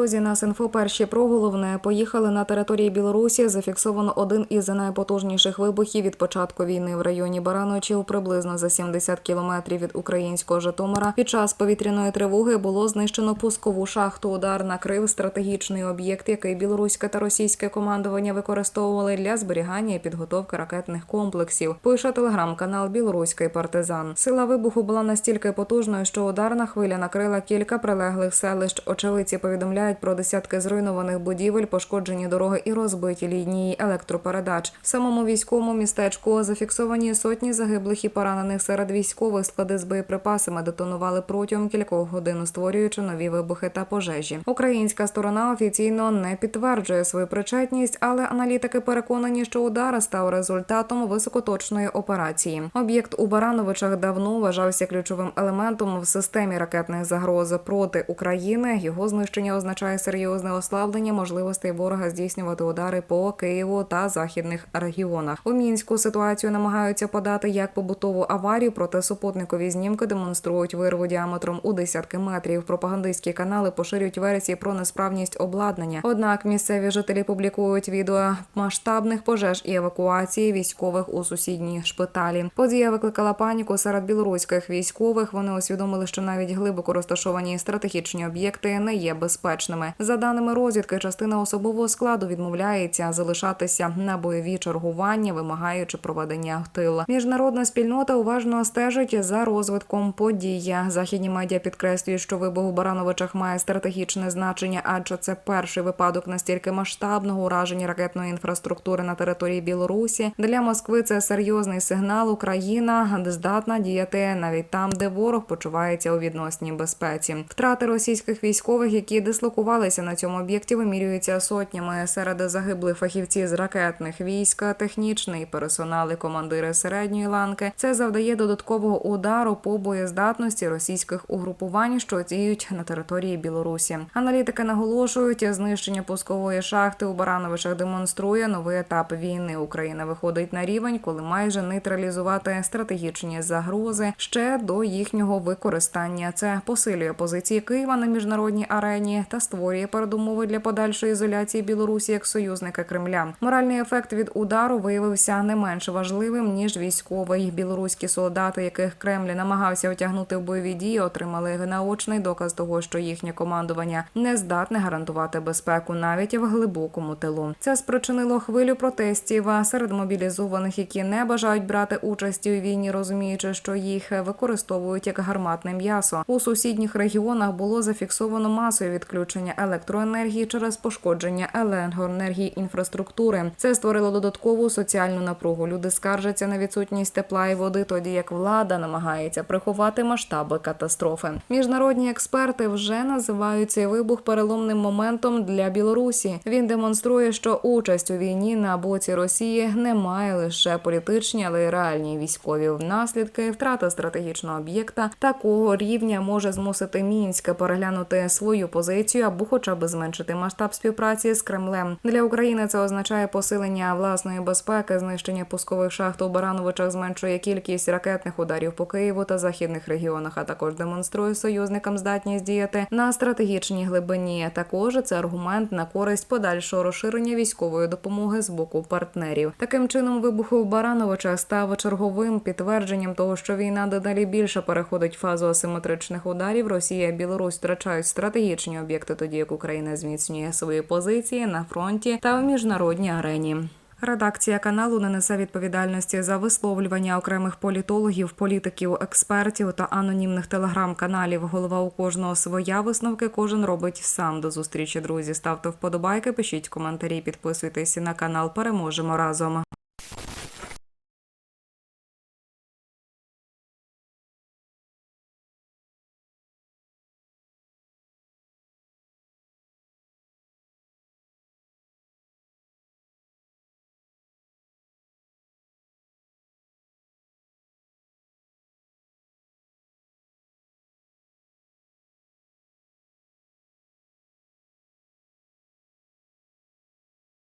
Друзі, нас інфо перші про головне поїхали на території Білорусі. Зафіксовано один із найпотужніших вибухів від початку війни в районі Бараночів, приблизно за 70 кілометрів від українського Житомира. Під час повітряної тривоги було знищено пускову шахту. Удар накрив стратегічний об'єкт, який білоруське та російське командування використовували для зберігання і підготовки ракетних комплексів. Пише телеграм-канал Білоруський партизан. Сила вибуху була настільки потужною, що ударна хвиля накрила кілька прилеглих селищ. Очевидці повідомляють про десятки зруйнованих будівель, пошкоджені дороги і розбиті лінії електропередач. В самому військовому містечку зафіксовані сотні загиблих і поранених серед військових. Склади з боєприпасами детонували протягом кількох годин, створюючи нові вибухи та пожежі. Українська сторона офіційно не підтверджує свою причетність, але аналітики переконані, що удар став результатом високоточної операції. Об'єкт у Барановичах давно вважався ключовим елементом в системі ракетних загроз проти України. Його знищення означає серйозне ослаблення можливостей ворога здійснювати удари по Києву та західних регіонах. У мінську ситуацію намагаються подати як побутову аварію, проте супутникові знімки демонструють вирву діаметром у десятки метрів. Пропагандистські канали поширюють версії про несправність обладнання. Однак місцеві жителі публікують відео масштабних пожеж і евакуації військових у сусідні шпиталі. Подія викликала паніку серед білоруських військових. Вони усвідомили, що навіть глибоко розташовані стратегічні об'єкти не є безпечними. За даними розвідки, частина особового складу відмовляється залишатися на бойові чергування, вимагаючи проведення тил. Міжнародна спільнота уважно стежить за розвитком подій. Західні медіа підкреслюють, що вибух у Барановичах має стратегічне значення, адже це перший випадок настільки масштабного ураження ракетної інфраструктури на території Білорусі. Для Москви це серйозний сигнал. Україна здатна діяти навіть там, де ворог почувається у відносній безпеці. Втрати російських військових, які дислокувалися на цьому об'єкті, вимірюються сотнями. Серед загиблих фахівці з ракетних військ, технічний персонал і командири середньої ланки. Це завдає додаткового удару по боєздатності російських угрупувань, що діють на території Білорусі. Аналітики наголошують, знищення пускової шахти у Барановичах демонструє новий етап війни. Україна виходить на рівень, коли майже нейтралізувати стратегічні загрози ще до їхнього використання. Це посилює позиції Києва на міжнародній арені та створює передумови для подальшої ізоляції Білорусі як союзника Кремля. Моральний ефект від удару виявився не менш важливим ніж військовий. Білоруські солдати, яких Кремль намагався отягнути в бойові дії, отримали наочний доказ того, що їхнє командування не здатне гарантувати безпеку навіть в глибокому тилу. Це спричинило хвилю протестів серед мобілізованих, які не бажають брати участі у війні, розуміючи, що їх використовують як гарматне м'ясо. У сусідніх регіонах було зафіксовано масові відключення електроенергії через пошкодження електроенергії інфраструктури. Це створило додаткову соціальну напругу. Люди скаржаться на відсутність тепла і води, тоді як влада намагається приховати масштаби катастрофи. Міжнародні експерти вже називають цей вибух переломним моментом для Білорусі. Він демонструє, що участь у війні на боці Росії не має лише політичні, але й реальні військові наслідки. Втрата стратегічного об'єкта такого рівня може змусити Мінськ переглянути свою позицію або, хоча б зменшити масштаб співпраці з Кремлем. Для України це означає посилення власної безпеки, знищення пускових шахт у Барановичах зменшує кількість ракетних ударів по Києву та західних регіонах, а також демонструє союзникам здатність діяти на стратегічній глибині. Також це аргумент на користь подальшого розширення військової допомоги з боку партнерів. Таким чином, вибух у Барановичах став черговим підтвердженням того, що війна дедалі більше переходить в фазу асиметричних ударів. Росія Білорусь втрачають стратегічні об'єкти, тоді як Україна зміцнює свої позиції на фронті та в міжнародній арені. Редакція каналу не несе відповідальності за висловлювання окремих політологів, політиків, експертів та анонімних телеграм-каналів. Голова у кожного своя висновки. Кожен робить сам. До зустрічі, друзі. Ставте вподобайки, пишіть коментарі, підписуйтесь на канал. Переможемо разом.